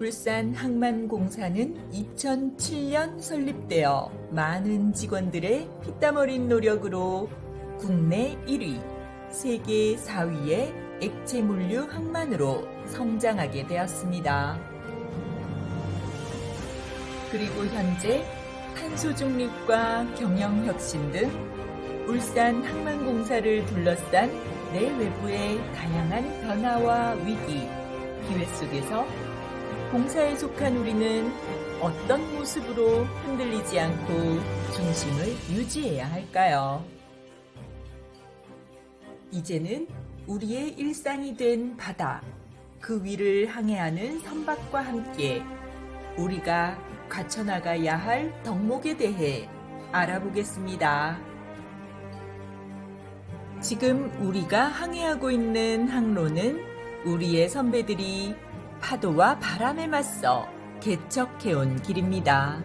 울산 항만공사는 2007년 설립되어 많은 직원들의 피땀 어린 노력으로 국내 1위, 세계 4위의 액체 물류 항만으로 성장하게 되었습니다. 그리고 현재 탄소 중립과 경영 혁신 등 울산 항만공사를 둘러싼 내외부의 다양한 변화와 위기, 기회 속에서 공사에 속한 우리는 어떤 모습으로 흔들리지 않고 중심을 유지해야 할까요? 이제는 우리의 일상이 된 바다, 그 위를 항해하는 선박과 함께 우리가 갖춰나가야 할 덕목에 대해 알아보겠습니다. 지금 우리가 항해하고 있는 항로는 우리의 선배들이 파도와 바람에 맞서 개척해온 길입니다.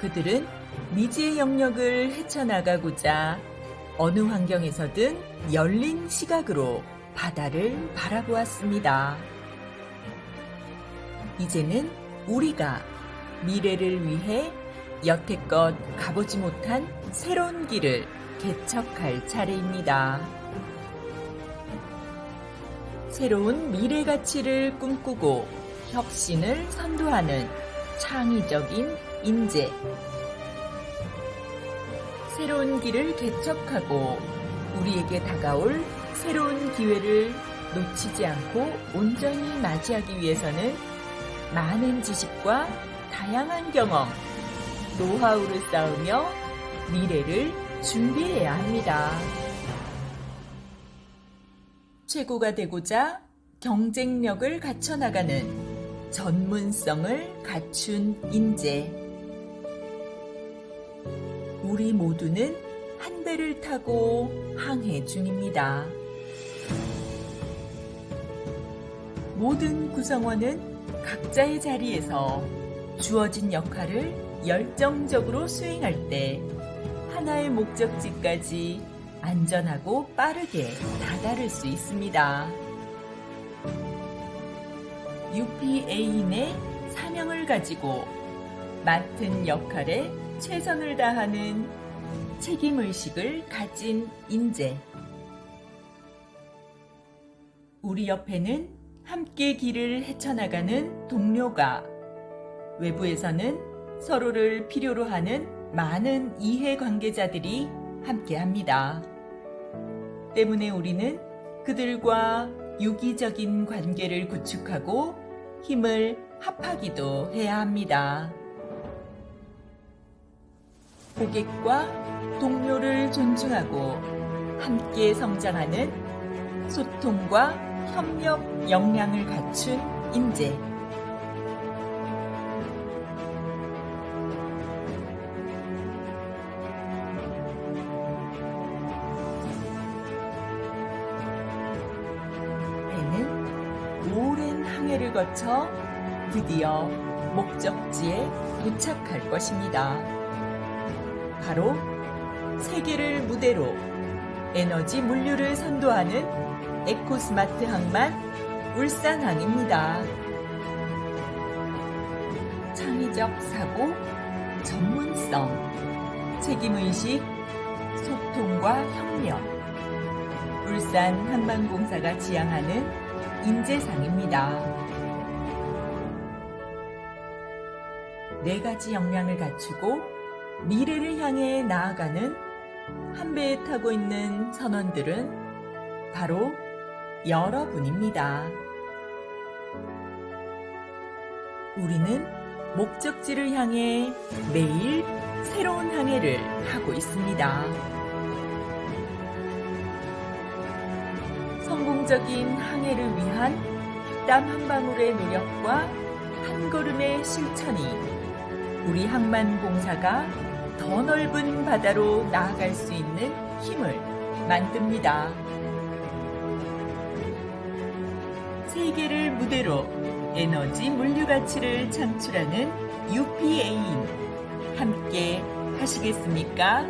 그들은 미지의 영역을 헤쳐나가고자 어느 환경에서든 열린 시각으로 바다를 바라보았습니다. 이제는 우리가 미래를 위해 여태껏 가보지 못한 새로운 길을 개척할 차례입니다. 새로운 미래 가치를 꿈꾸고 혁신을 선도하는 창의적인 인재. 새로운 길을 개척하고 우리에게 다가올 새로운 기회를 놓치지 않고 온전히 맞이하기 위해서는 많은 지식과 다양한 경험, 노하우를 쌓으며 미래를 준비해야 합니다. 최고가 되고자 경쟁력을 갖춰나가는 전문성을 갖춘 인재. 우리 모두는 한 배를 타고 항해 중입니다. 모든 구성원은 각자의 자리에서 주어진 역할을 열정적으로 수행할 때 하나의 목적지까지 안전하고 빠르게 다다를 수 있습니다. UPA인의 사명을 가지고 맡은 역할에 최선을 다하는 책임의식을 가진 인재. 우리 옆에는 함께 길을 헤쳐나가는 동료가, 외부에서는 서로를 필요로 하는 많은 이해 관계자들이 함께 합니다. 때문에 우리는 그들과 유기적인 관계를 구축하고 힘을 합하기도 해야 합니다. 고객과 동료를 존중하고 함께 성장하는 소통과 협력 역량을 갖춘 인재. 항해를 거쳐 드디어 목적지에 도착할 것입니다. 바로 세계를 무대로 에너지 물류를 선도하는 에코스마트 항만 울산항입니다. 창의적 사고, 전문성, 책임의식, 소통과 협력. 울산 항만공사가 지향하는 인재상입니다. 네 가지 역량을 갖추고 미래를 향해 나아가는 한 배에 타고 있는 선원들은 바로 여러분입니다. 우리는 목적지를 향해 매일 새로운 항해를 하고 있습니다. 성공적인 항해를 위한 땀 한 방울의 노력과 한 걸음의 실천이 우리 항만공사가 더 넓은 바다로 나아갈 수 있는 힘을 만듭니다. 세계를 무대로 에너지 물류 가치를 창출하는 UPA인 함께 하시겠습니까?